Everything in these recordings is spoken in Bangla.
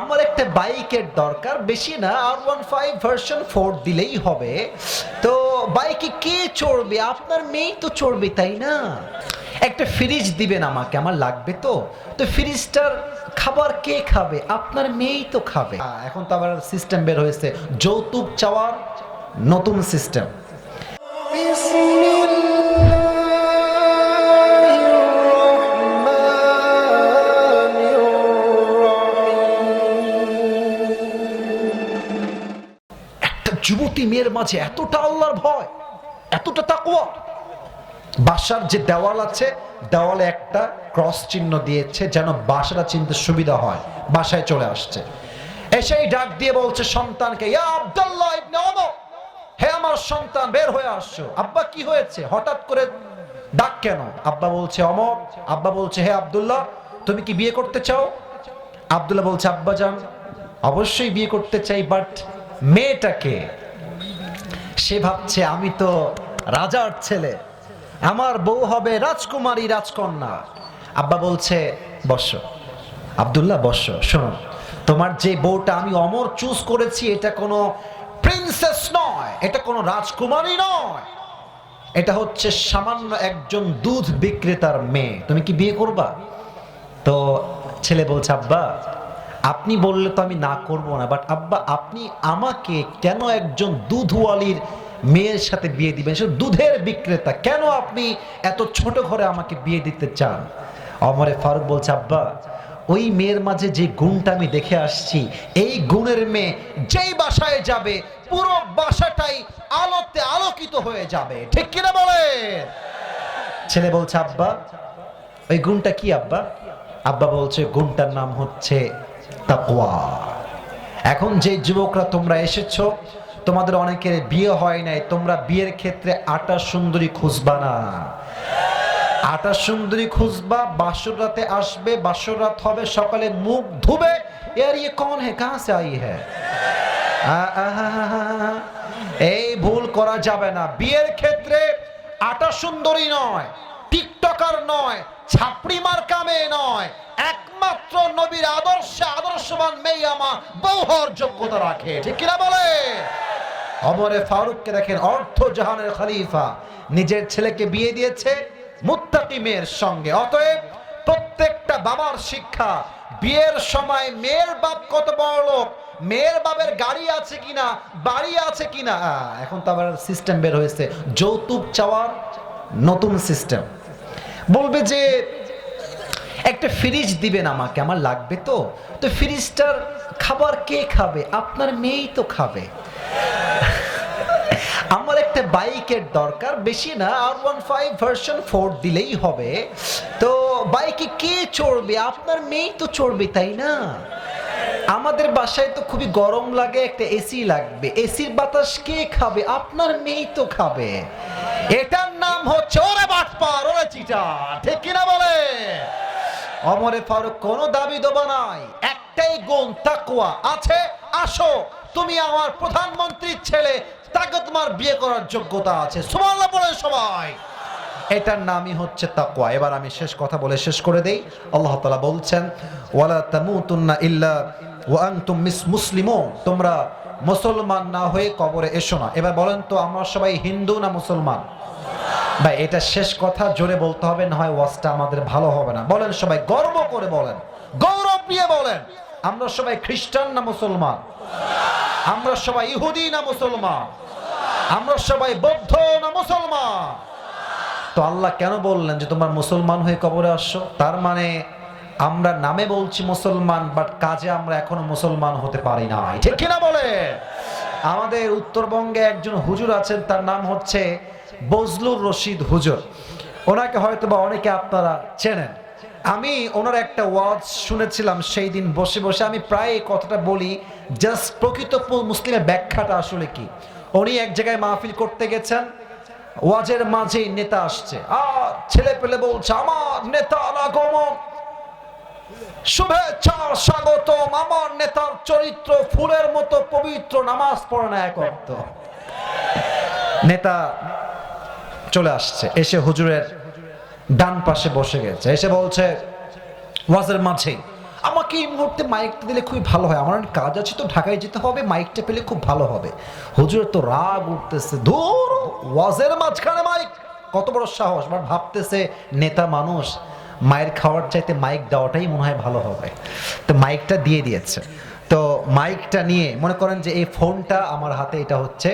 আমার একটা বাইকের দরকার, বেশি না আর ওয়ান ফাইভ ভার্সন ফোর দিলেই হবে। তো বাইকে কে চড়বে? আপনার মেয়েই তো চড়বে, তাই না? একটা ফ্রিজ দিবেন আমাকে, আমার লাগবে তো। তো ফ্রিজটার খাবার কে খাবে? আপনার মেয়েই তো খাবে। এখন তো আবার সিস্টেম বের হয়েছে, যৌতুক চাওয়ার নতুন সিস্টেম মেয়ের মাঝে এতটা আল্লাহর ভয়, এতটা তাকওয়া। বাসার যে দেওয়াল আছে, দেওয়ালে একটা ক্রস চিহ্ন দিয়েছে যেন বাসাটা চিনতে সুবিধা হয়, বাসায় চলে আসছে। এসেই ডাক দিয়ে বলছে সন্তানকে আব্দুল্লাহ হে আমার সন্তান, বের হয়ে আসছো। আব্বা, কি হয়েছে? হঠাৎ করে ডাক কেন? আব্বা বলছে অমর আব্বা বলছে, হে আব্দুল্লাহ, তুমি কি বিয়ে করতে চাও? আব্দুল্লাহ বলছে, আব্বা যান অবশ্যই বিয়ে করতে চাই, বাট মেয়েটাকে সে ভাবছে, আমি তো রাজার ছেলে। আমার বউ হবে রাজকুমারী রাজকন্যা। আব্বা বলছে, বস। আব্দুল্লাহ, বস। শোনো, তোমার যে বউটা আমি অমর চুজ করেছি, এটা কোনো প্রিন্সেস নয়, এটা কোনো রাজকুমারী নয়। এটা হচ্ছে সামান্য একজন দুধ বিক্রেতার মেয়ে। তুমি কি বিয়ে করবা? তো ছেলে বলছে, আব্বা আপনি বললে তো আমি না করব না বাট আব্বা, আপনি আমাকে কেন একজন দুধওয়ালির মেয়ের সাথে বিয়ে দিবেন? সে দুধের বিক্রেতা। কেন আপনি এত ছোট ঘরে আমাকে বিয়ে দিতে চান? অমরে ফারুক বলছে, আব্বা, ওই মেয়ের মাঝে যে গুণটা আমি দেখে আসছি, এই গুণের মেয়ে যেই বাসায় যাবে, পুরো বাসাটাই আলোতে আলোকিত হয়ে যাবে। ঠিক কিনা বলে ছেলে বলছে, আব্বা, ওই গুণটা কি আব্বা? আব্বা বলছে, গুণটার নাম হচ্ছে তাকওয়া এখন যে যুবকরা তোমরা এসেছো তোমাদের অনেকের বিয়ে হয় নাই তোমরা বিয়ের ক্ষেত্রে আটা সুন্দরী খুঁজবা না আটা সুন্দরী খুঁজবা বাসর রাতে আসবে বাসর রাত হবে সকালে মুখ ধুবে यार ये कौन है कहाँ से आई है আ- আহা, এই ভুল করা যাবে না বিয়ের ক্ষেত্রে আটা সুন্দরী নয় টিকটকার নয় ছাপড়ি মার্কা মেয়ে নয় একমাত্র নবীর আদর্শে আদর্শবান মেয়ে আমা বউ হওয়ার যোগ্যতা রাখে। ঠিক কিনা বলে? অমরে ফারুককে দেখেন অর্থ জাহানের খলিফা। নিজের ছেলেকে বিয়ে দিয়েছে মুত্তাকি মেয়ের সঙ্গে। অতএব প্রত্যেকটা বাবার শিক্ষা, বিয়ের সময় মেয়ের বাপ কত বড় লোক, মেয়ের বাবের গাড়ি আছে কিনা, বাড়ি আছে কিনা। এখন তো আবার সিস্টেম বের হয়েছে। যৌতুক চাওয়ার নতুন সিস্টেম বলবে যে একটা ফ্রিজ দিবেন আমাকে, আমার লাগবে তো? তো ফ্রিজটার খাবার কে খাবে? আপনার মেয়েই তো খাবে। আমার একটা বাইকের দরকার, বেশি না আর ওয়ান ফাইভ ভার্সন ফোর দিলেই হবে। তো বাইকে কে চড়বে? আপনার মেয়েই তো চড়বে, তাই না? আমাদের বাসায় তো খুবই গরম লাগে, একটা এসি লাগবে। এসির বাতাস কে খাবে? আপনার মেয়েই তো খাবে। এটার নাম হচ্ছে, ওরে বাটপার, ওরে চিটা ঠিক কিনা বলে? অমরে ফারুক কোনো দাবি দেবা নাই। একটাই গুণ তাকুয়া আছে, আসো। তুমি আমার প্রধানমন্ত্রীর ছেলে, তাকে তোমার বিয়ে করার যোগ্যতা আছে। সুবহানাল্লাহ বলে সবাই। এটার নামই হচ্ছে তাকুয়া এবার আমি শেষ কথা বলে শেষ করে দেই। আল্লাহ তাআলা বলছেন, ওয়ালা তামুতুন্না ইল্লা ওয়া আনতুম মিস মুসলিমুন। তোমরা মুসলমান না হয়ে কবরে এসো না। এবার বলেন তো, আমরা সবাই হিন্দু না মুসলমান? ভাই, এটা শেষ কথা, জোরে বলতে হবে না হয় ওয়াজটা আমাদের ভালো হবে না। বলেন সবাই, গর্ব করে বলেন, গৌরব নিয়ে বলেন, আমরা সবাই খ্রিস্টান না মুসলমান? আমরা সবাই ইহুদি না মুসলমান? আমরা সবাই বৌদ্ধ না মুসলমান? তো আল্লাহ কেন বললেন যে তোমার মুসলমান হয়ে কবরে আসছো? তার মানে আমরা নামে বলছি মুসলমান, বাট কাজে আমরা এখনও মুসলমান হতে পারি না ঠিক কিনা বলে আমাদের উত্তরবঙ্গে একজন হুজুর আছেন, তার নাম হচ্ছে বজলুর রশিদ হুজুর। ওনাকে হয়তো বা অনেকে আপনারা চেনেন। আমি ওনার একটা ওয়াজ শুনেছিলাম সেই দিন বসে বসে। আমি প্রায় এই কথাটা বলি, জাস্ট প্রকৃত মুসলিমের ব্যাখ্যাটা আসলে কি? উনি এক জায়গায় মাহফিল করতে গেছেন। ওয়াজের মাঝেই নেতা আসছে। আর ছেলে পেলে বলছে, আমার নেতা আগমন। শুভেচ্ছা স্বাগতম। আমার নেতার চরিত্র ফুলের মতো পবিত্র। নামাজ পড়ে না এক নেতা চলে আসছে। এসে হুজুরের ডান পাশে বসে গেছে। এসে বলছে, ওয়াজের মাঝে আমাকে এই মুহূর্তে মাইকটা দিলে খুবই ভালো হয়। আমার কাজ আছে, তো ঢাকায় যেতে হবে মাইকটা পেলে খুব ভালো হবে। হুজুরের তো রাগ উঠতেছে, ধুর, ওয়াজের মাঝখানে মাইক কত বড় সাহস বাট ভাবতেছে, নেতা মানুষ, মায়ের খাওয়ার চাইতে মাইক দেওয়াটাই মনে হয় ভালো হবে। তো মাইকটা দিয়ে দিয়েছে। তো মাইকটা নিয়ে মনে করেন যে এই ফোনটা আমার হাতে, এটা হচ্ছে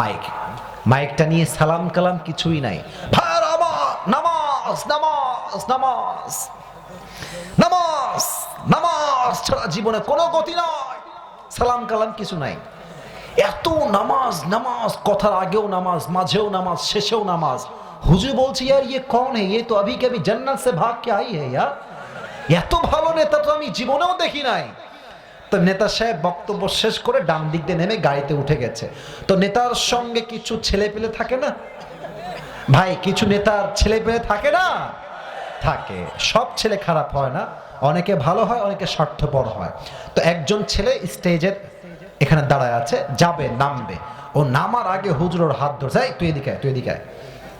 মাইক মাইকটা নিয়ে সালাম কালাম কিছুই নাই। নামাজ নামাজ নামাজ। নামাজ নামাজ ছাড়া জীবনে কোনো গতি নয় সালাম কালাম কিছু নাই। এত নামাজ নামাজ, কথার আগেও নামাজ, মাঝেও নামাজ, শেষেও নামাজ। হুজু বলছি, ইয়ার ইয়ে কন হে? ইয়ে তো আবি কবি জান্নাত সে ভাগ কে আই হে, ইয়ার? এত ভালো নেতা তো আমি জীবনেও দেখি নাই। তো নেতা সাহেব বক্তব্য শেষ করে ডান দিক দিয়ে নেমে গাড়িতে উঠে গেছে। তো নেতার সঙ্গে কিছু ছেলে পেলে থাকে না? ভাই কিছু নেতার ছেলে পেলে থাকে না? থাকে। সব ছেলে খারাপ হয় না। অনেকে ভালো হয় অনেকে স্বার্থপর হয়। তো একজন ছেলে স্টেজের এখানে দাঁড়ায় আছে যাবে নামবে। ও নামার আগে হুজুর হাত ধরছে "এই, তুই এদিকে তুই এদিকে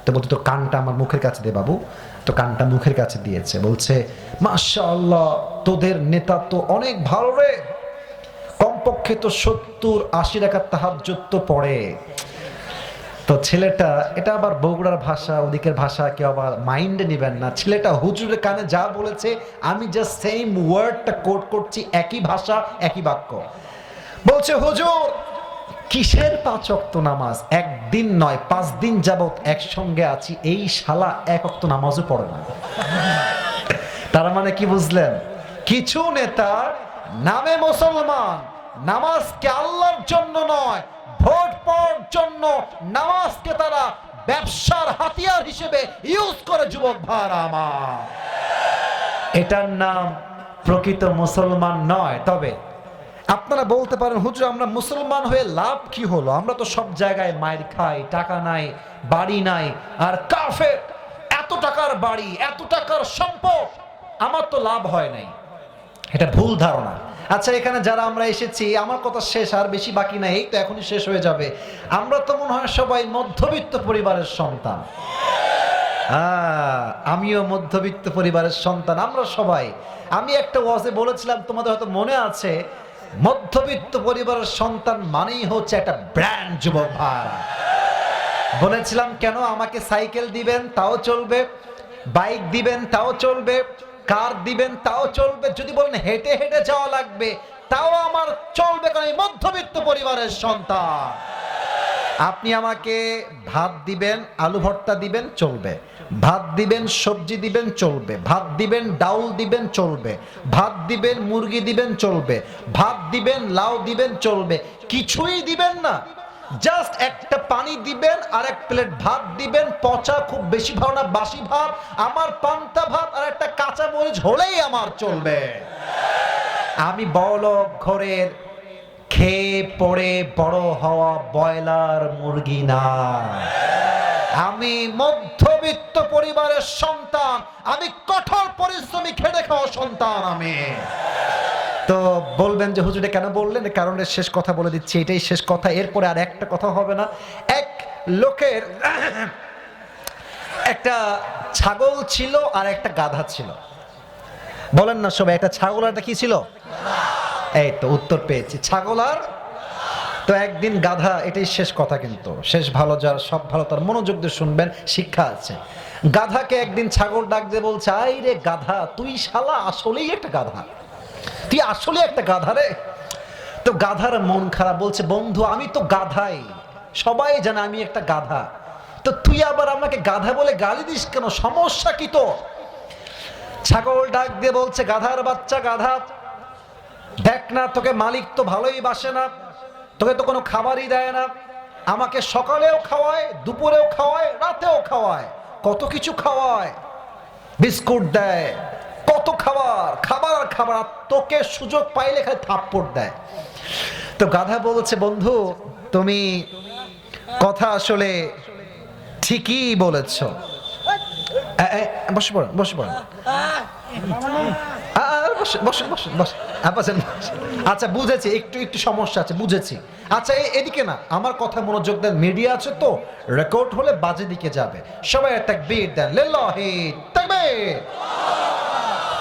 তো বলতো তো কানটা আমার মুখের কাছে দে বাবু। তো কানটা মুখের কাছে দিয়েছে বলছে মাশাআল্লাহ তোদের নেতা তো অনেক ভালো রে। কমপক্ষে তো সত্তর আশি টাকার তাহাজ্জুদ তো পড়ে। তো ছেলেটা, এটা আবার বগুড়ার ভাষা, ওদিকের ভাষা, কেউ আবার মাইন্ডে নেবেন না। ছেলেটা হুজুরের কানে যা বলেছে, আমি জাস্ট সেম ওয়ার্ডটা কোট করছি, একই ভাষা, একই বাক্য। বলছে, হুজুর, কিসের পাঁচ অক্ত নামাজ? একদিন নয়, পাঁচ দিন যাবৎ একসঙ্গে আছি, এই শালা এক অক্ত নামাজও পড়ে না। তার মানে কি বুঝলেন? কিছু নেতা নামে মুসলমান নামাজকে আল্লাহর জন্য নয়, ভোট পাওয়ার জন্য নামাজকে তারা ব্যবসার হাতিয়ার হিসেবে ইউজ করে যুবক ভার আমার। এটার নাম প্রকৃত মুসলমান নয়, তবে আপনারা বলতে পারেন, হুজুর, আমরা মুসলমান হয়ে লাভ কি হলো? আমরা তো সব জায়গায় মায়ের খাই, টাকা নাই, বাড়ি নাই, আর কাফের, এত টাকার বাড়ি, এত টাকার সম্পদ, আমার তো লাভ হয় নাই। এটা ভুল ধারণা। আচ্ছা এখানে যারা আমরা এসেছি, আমার কথা শেষ, আর বেশি বাকি নাই, এই তো এখনই শেষ হয়ে যাবে। আমরা তো মনে হয় সবাই মধ্যবিত্ত পরিবারের সন্তান। আমিও মধ্যবিত্ত পরিবারের সন্তান, আমরা সবাই। আমি একটা ওয়াজে বলেছিলাম, তোমাদের হয়তো মনে আছে, মধ্যবিত্ত পরিবারের সন্তান মানেই হচ্ছে একটা ব্র্যান্ড যুবক ভাই। বলেছিলাম, কেন আমাকে সাইকেল দিবেন, তাও চলবে, বাইক দিবেন, তাও চলবে কার দিবেন, তাও চলবে। যদি বলেন হেঁটে হেঁটে যাওয়া লাগবে, তাও আমার চলবে কারণ মধ্যবিত্ত পরিবারের সন্তান। আপনি আমাকে ভাত দিবেন, আলু ভর্তা দিবেন, চলবে। ভাত দিবেন, সবজি দিবেন, চলবে। ভাত দিবেন, ডাউল দিবেন, চলবে। ভাত দিবেন, মুরগি দিবেন, চলবে। ভাত দিবেন, লাউ দিবেন, চলবে। কিছুই দিবেন না। জাস্ট একটা পানি দিবেন আর এক প্লেট ভাত দিবেন, পচা খুব বেশি ভালো না, বাসি ভাত, আমার পান্তা ভাত আর একটা কাঁচা মরিচ হলেই আমার চলবে। আমি বড়লোক ঘরের খেয়ে পড়ে বড় হওয়া বয়লার মুরগি না। আমি মধ্যবিত্ত পরিবারের সন্তান, আমি কঠোর পরিশ্রমী খেটে খাওয়া সন্তান আমি। তো বলবেন যে, হুজুরে কেন বললেন? এর কারণে শেষ কথা বলে দিচ্ছি, এটাই শেষ কথা। এরপরে আর একটা কথা হবে না। এক লোকের একটা ছাগল ছিল আর একটা গাধা ছিল। বলেন না সবাই, একটা ছাগল আর কি ছিল? এই তো উত্তর পেয়েছি। ছাগল আর তো একদিন গাধা, এটাই শেষ কথা কিন্তু। শেষ ভালো, যার সব ভালো, তার মনোযোগ দিয়ে শুনবেন, শিক্ষা আছে। গাধাকে একদিন ছাগল ডাক দিয়ে বলছে আই রে গাধা, তুই শালা আসলেই একটা গাধা। তুই আসলে একটা গাধা রে? তো গাধার মন খারাপ বলছে, বন্ধু, আমি তো গাধাই। সবাই জানে আমি একটা গাধা। তো তুই আবার আমাকে গাধা বলে গালি দিস কেন? সমস্যা কি তো ছাগল ডাক দিয়ে বলছে, গাধার বাচ্চা, গাধা। দেখ না, তোকে মালিক তো ভালোই বাসে না। তোকে তো কোনো খাবারই দেয় না। আমাকে সকালেও খাওয়ায়, দুপুরেও খাওয়ায়, রাতেও খাওয়ায়। কত কিছু খাওয়ায়। বিস্কুট দেয়। খাবার খাবার আর খাবার তোকে সুযোগ পাইলে খালি থাপ্পড় দেয়। তো গাধা বলছে, বন্ধু, তুমি কথা আসলে ঠিকই বলেছ। বসে পড়েন বসে বসেন। আচ্ছা বুঝেছি, একটু একটু সমস্যা আছে, বুঝেছি। আচ্ছা এদিকে না, আমার কথা মনোযোগ দেন, মিডিয়া আছে তো রেকর্ড হলে বাজে দিকে যাবে। সবাই তাকবীর দেন, লিল্লাহি, তাকবীর।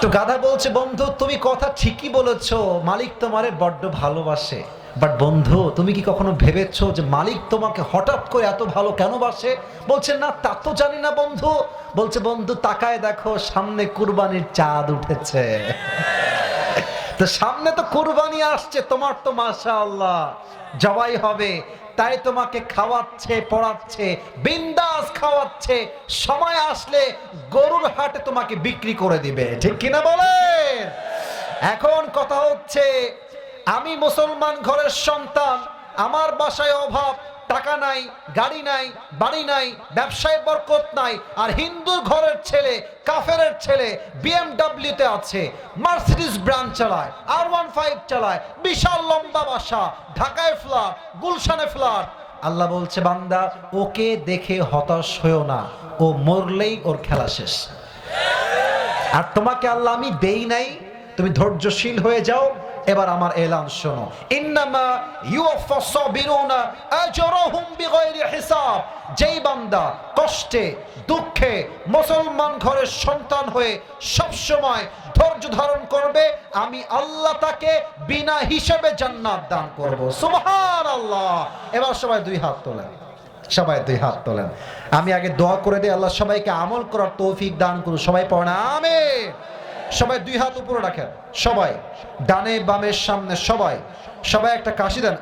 তো গাধা বলছে, বন্ধু, তুমি কথা ঠিকই বলেছ। মালিক তোমারে বড্ড ভালোবাসে। বাট বন্ধু, তুমি কি কখনো ভেবেছো যে মালিক তোমাকে হঠাৎ করে এত ভালো কেন বাসে? বলছে, না, তা তো জানি না, বন্ধু। বলছে, বন্ধু, তাকায় দেখো, সামনে কুরবানির চাঁদ উঠেছে। তো সামনে তো কুরবানি আসছে, তোমার তো মাশা আল্লাহ জবাই হবে। তাই তোমাকে খাওয়াচ্ছে, পড়াচ্ছে, বিন্দাস খাওয়াচ্ছে। সময় আসলে গরুর হাটে তোমাকে বিক্রি করে দিবে। ঠিক কিনা বলে এখন কথা হচ্ছে, আমি মুসলমান ঘরের সন্তান, আমার বাসায় অভাব। টাকা নাই, গাড়ি নাই, বাড়ি নাই, ব্যবসায় বরকত নাই। আর হিন্দু ঘরের ছেলে, কাফেরের ছেলে বিএমডাব্লিউ তে আছে মার্সিডিস ব্র্যান্ড চালায় আর ওয়ান ফাইভ চালায়, বিশাল লম্বা বাসা, ঢাকায় ফ্ল্যাট গুলশানে ফ্ল্যাট আল্লাহ বলছে, বান্দা, ওকে দেখে হতাশ হয়েও না, ও মরলেই ওর খেলা শেষ। আর তোমাকে আল্লাহ আমি দেই নাই, তুমি ধৈর্যশীল হয়ে যাও এবার আমার এলান শোনো। ইন্নামা হিসাব। যেই বান্দা কষ্টে, দুঃখে মুসলমান ঘরের সন্তান হয়ে সব সময় ধৈর্য ধারণ করবে, আমি আল্লাহ তাকে বিনা হিসেবে জান্নাত দান করব। সুবহানাল্লাহ। এবার সবাই দুই হাত তোলেন। সবাই দুই হাত তোলেন। আমি আগে দোয়া করে দিই, আল্লাহ সবাইকে আমল করার তৌফিক দান করুন। সবাই পড়েন, আমিন। সবাই দুই হাত উপরে রাখেন, সবাই। ডানে বামের সামনে, সবাই। সবাই একটা কাশি দেন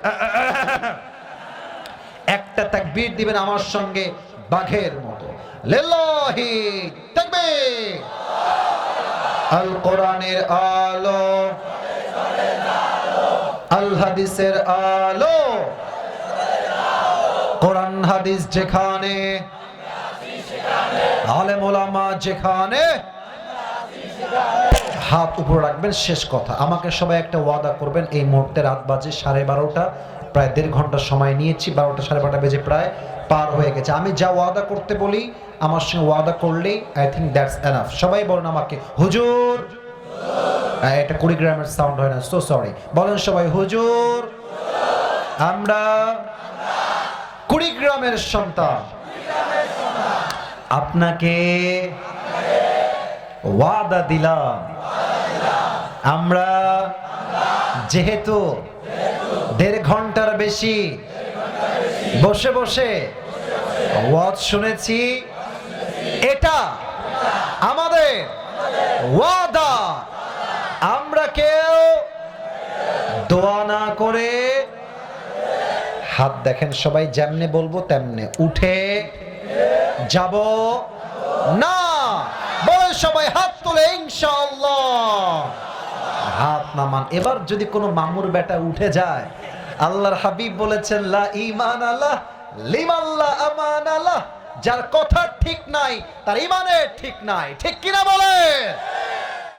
একটা তাকবীর দিবেন আমার সঙ্গে বাঘের মতো। লিল্লাহি তাকবীর। আল কোরআনের আলো। আল হাদিসের আলো। কোরআন হাদিস যেখানে। আলেম ওলামা যেখানে। হাত উপরে রাখবেন, শেষ কথা। আমাকে সবাই একটা ওয়াদা করবেন, এই মুহূর্তে রাত বাজে সাড়ে বারোটা, প্রায় দেড় ঘণ্টা সময় নিয়েছি, বারোটা সাড়ে বারোটা বেজে প্রায় পার হয়ে গেছে। আমি যা ওয়াদা করতে বলি, আমার সঙ্গে ওয়াদা করলেই আই থিঙ্ক দ্যাটস এনাফ সবাই বলেন আমাকে, হুজুর! এটা কুড়িগ্রামের সাউন্ড হয় না সো সরি বলেন সবাই, হুজুর! আমরা কুড়িগ্রামের সন্তান। আপনাকে ওয়াদা দিলাম। আমরা যেহেতু দেড় ঘণ্টার বেশি বসে বসে ওয়াজ শুনেছি, এটা আমাদের ওয়াদা। আমরা কেউ দোয়া না করে হাত দেখেন সবাই যেমনে বলব তেমনে উঠে যাব না। সবাই হাত তোলে হাত নামান। এবার যদি কোনো মামুর বেটা উঠে যায়, আল্লাহর হাবিব বলেছেন, লা ইমান আল্লাহ লিমাল্লাহ আমান আল্লাহ যার কথা ঠিক নাই, তার ইমানের ঠিক নাই। ঠিক কিনা বলে